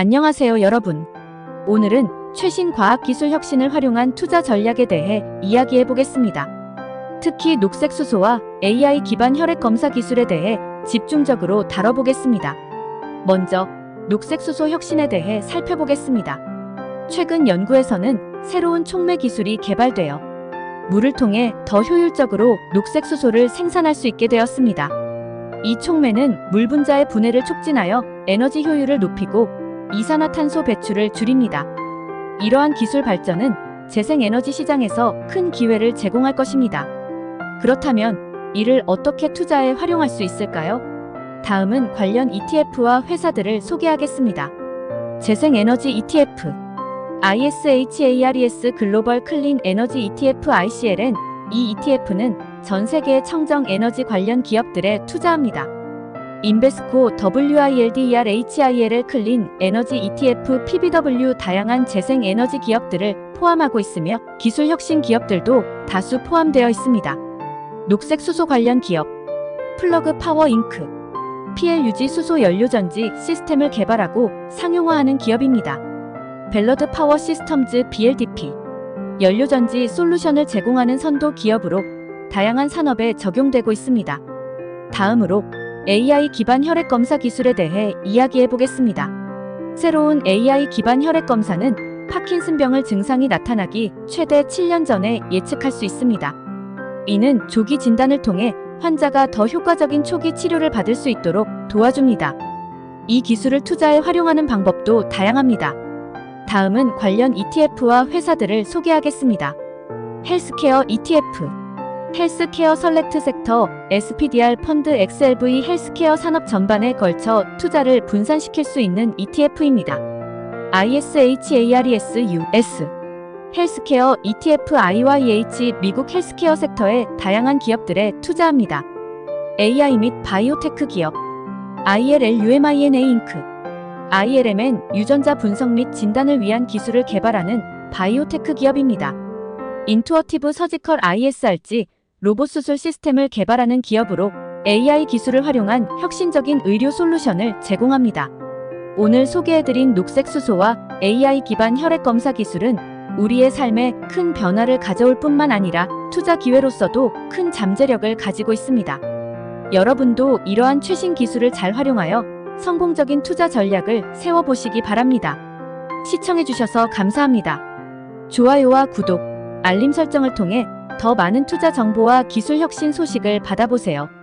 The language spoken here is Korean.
안녕하세요, 여러분. 오늘은 최신 과학기술 혁신을 활용한 투자 전략에 대해 이야기해 보겠습니다. 특히 녹색 수소와 AI 기반 혈액 검사 기술에 대해 집중적으로 다뤄보겠습니다. 먼저 녹색 수소 혁신에 대해 살펴보겠습니다. 최근 연구에서는 새로운 촉매 기술이 개발되어 물을 통해 더 효율적으로 녹색 수소를 생산할 수 있게 되었습니다. 이 촉매는 물 분자의 분해를 촉진하여 에너지 효율을 높이고 이산화탄소 배출을 줄입니다. 이러한 기술 발전은 재생에너지 시장에서 큰 기회를 제공할 것입니다. 그렇다면 이를 어떻게 투자에 활용할 수 있을까요? 다음은 관련 ETF와 회사들을 소개하겠습니다. 재생에너지 ETF ISHARES 글로벌 클린 에너지 ETF ICLN 이 ETF는 전 세계의 청정 에너지 관련 기업들에 투자합니다. 인베스코 WILDER HILL 클린 에너지 ETF PBW 다양한 재생 에너지 기업들을 포함하고 있으며 기술 혁신 기업들도 다수 포함되어 있습니다. 녹색 수소 관련 기업 플러그 파워 잉크 PLUG 수소 연료전지 시스템을 개발하고 상용화하는 기업입니다. 벨러드 파워 시스템즈 BLDP 연료전지 솔루션을 제공하는 선도 기업으로 다양한 산업에 적용되고 있습니다. 다음으로 AI 기반 혈액 검사 기술에 대해 이야기해 보겠습니다. 새로운 AI 기반 혈액 검사는 파킨슨병을 증상이 나타나기 최대 7년 전에 예측할 수 있습니다. 이는 조기 진단을 통해 환자가 더 효과적인 초기 치료를 받을 수 있도록 도와줍니다. 이 기술을 투자에 활용하는 방법도 다양합니다. 다음은 관련 ETF와 회사들을 소개하겠습니다. 헬스케어 ETF 헬스케어 설렉트 섹터 SPDR 펀드 XLV 헬스케어 산업 전반에 걸쳐 투자를 분산시킬 수 있는 ETF입니다. ISHARES US 헬스케어 ETF IYH 미국 헬스케어 섹터의 다양한 기업들에 투자합니다. AI 및 바이오테크 기업 ILL UMINA 잉크 ILM은 유전자 분석 및 진단을 위한 기술을 개발하는 바이오테크 기업입니다. 인투어티브 서지컬 ISRG 로봇 수술 시스템을 개발하는 기업으로 AI 기술을 활용한 혁신적인 의료 솔루션을 제공합니다. 오늘 소개해드린 녹색 수소와 AI 기반 혈액 검사 기술은 우리의 삶에 큰 변화를 가져올 뿐만 아니라 투자 기회로서도 큰 잠재력을 가지고 있습니다. 여러분도 이러한 최신 기술을 잘 활용하여 성공적인 투자 전략을 세워보시기 바랍니다. 시청해주셔서 감사합니다. 좋아요와 구독, 알림 설정을 통해 더 많은 투자 정보와 기술 혁신 소식을 받아보세요.